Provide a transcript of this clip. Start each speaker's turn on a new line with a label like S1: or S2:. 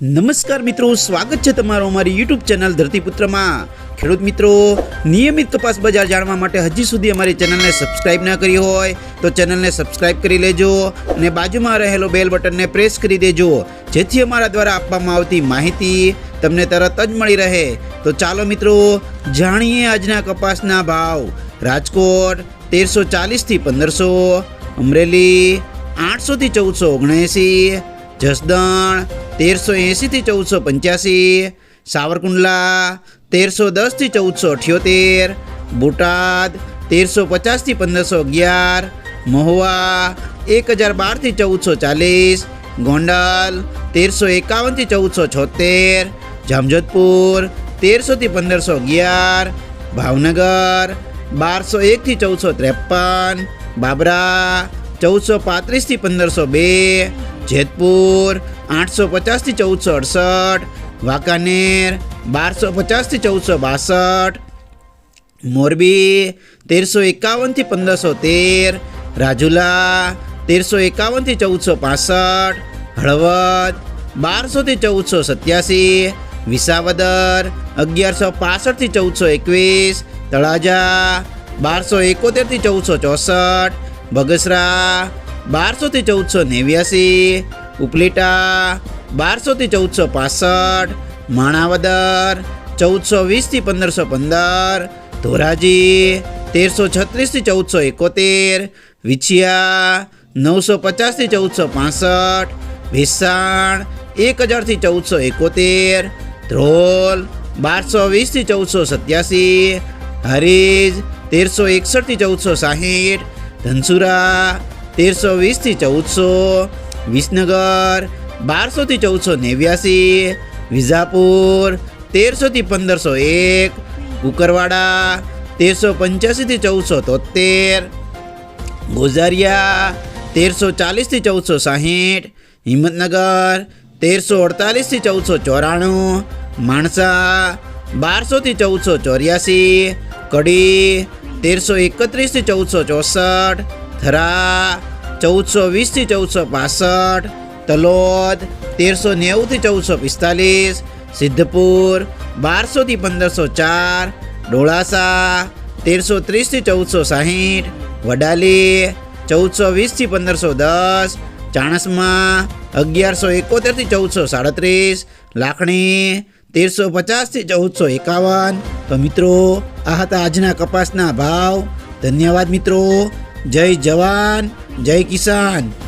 S1: નમસ્કાર મિત્રો, સ્વાગત છે તમારું અમારી યુટ્યુબ ચેનલ ધરતીપુત્રમાં. ખેડૂત મિત્રો, નિયમિત કપાસ બજાર જાણવા માટે હજી સુધી અમારી ચેનલને સબસ્ક્રાઇબ ના કરી હોય તો ચેનલને સબસ્ક્રાઇબ કરી લેજો અને બાજુમાં રહેલો બેલ બટનને પ્રેસ કરી દેજો. જેથી અમારા દ્વારા આપવામાં આવતી માહિતી તમને તરત જ મળી રહે. તો ચાલો મિત્રો, જાણીએ આજના કપાસના ભાવ. રાજકોટ તેરસો ચાલીસથી પંદરસો, અમરેલી આઠસોથી ચૌદસો ઓગણએંસી, જસદણ તેરસો એંશીથી ચૌદસો પંચ્યાસી સાવરકુંડલા તેરસો દસથી ચૌદસો અઠ્યોતેર બોટાદ તેરસો પચાસથી પંદરસો અગિયાર મહુવા એક હજાર બારથી ચૌદસો ચાલીસ ગોંડલ તેરસો એકાવનથી ચૌદસો છોતેર જામજોધપુર તેરસોથી પંદરસો અગિયાર ભાવનગર બારસો એકથી ચૌદસો ત્રેપન બાબરા ચૌદસો પાંત્રીસથી પંદરસો બે જેતપુર, આઠસો પચાસથી ચૌદસો અડસઠ, વાંકાનેર, બારસો પચાસથી ચૌદસો બાસઠ, મોરબી, તેરસો એકાવનથી પંદરસો તેર, રાજુલા, તેરસો એકાવનથી ચૌદસો પાસઠ, હળવદ, બારસોથી ચૌદસો સત્યાસી, વિસાવદર, અગિયારસો પાસઠથી ચૌદસો એકવીસ, તળાજા, બારસો એકોતેરથી ચૌદસો ચોસઠ, બગસરા બારસોથી ચૌદસો નેવ્યાસી, ઉપલેટા બારસોથી ચૌદસો પાસઠ, માણાવદર ચૌદસો વીસથી પંદરસો પંદર, ધોરાજી તેરસો છત્રીસથી ચૌદસો એકોતેર, વિછિયા નવસો પચાસથી ચૌદસો પાસઠ, ભેસાણ એક હજારથી ચૌદસો એકોતેર, ધ્રોલ બારસો વીસથી ચૌદસો સત્યાસી, હરીજ તેરસો એકસઠથી ચૌદસો સાહીઠ, ધનસુરા તેરસો વીસથી ચૌદસો વિસનગર બારસોથી ચૌદસો નેવ્યાસી, વિજાપુર તેરસોથી પંદરસો એક કુકરવાડા તેરસો પંચ્યાસીથી ચૌદસો તોતેર ગોઝારિયા, તેરસો ચાલીસથી ચૌદસો સાહીઠ, હિંમતનગર, તેરસો અડતાલીસથી ચૌદસો ચોરાણું, માણસા બારસોથી ચૌદસો ચોર્યાસી, કડી, તેરસો એકત્રીસથી ચૌદસો ચોસઠ થરા ચૌદસો વીસથી ચૌદસો પાસઠ, તલોદ, તેરસો નેવુંથી ચૌદસો પિસ્તાલીસ, સિદ્ધપુર, બારસોથી પંદરસો ચાર, ડોળાસા, તેરસો ત્રીસથી ચૌદસો સાહીઠ, વડાલી, ચૌદસો વીસથી પંદરસો દસ, ચાણસમાં અગિયારસો એકોતેરથી ચૌદસો સાડત્રીસ, લાખણી, તેરસો પચાસથી ચૌદસો એકાવન. તો મિત્રો, આ હતા આજના કપાસના ભાવ. ધન્યવાદ મિત્રો. જય જવાન જય કિસાન.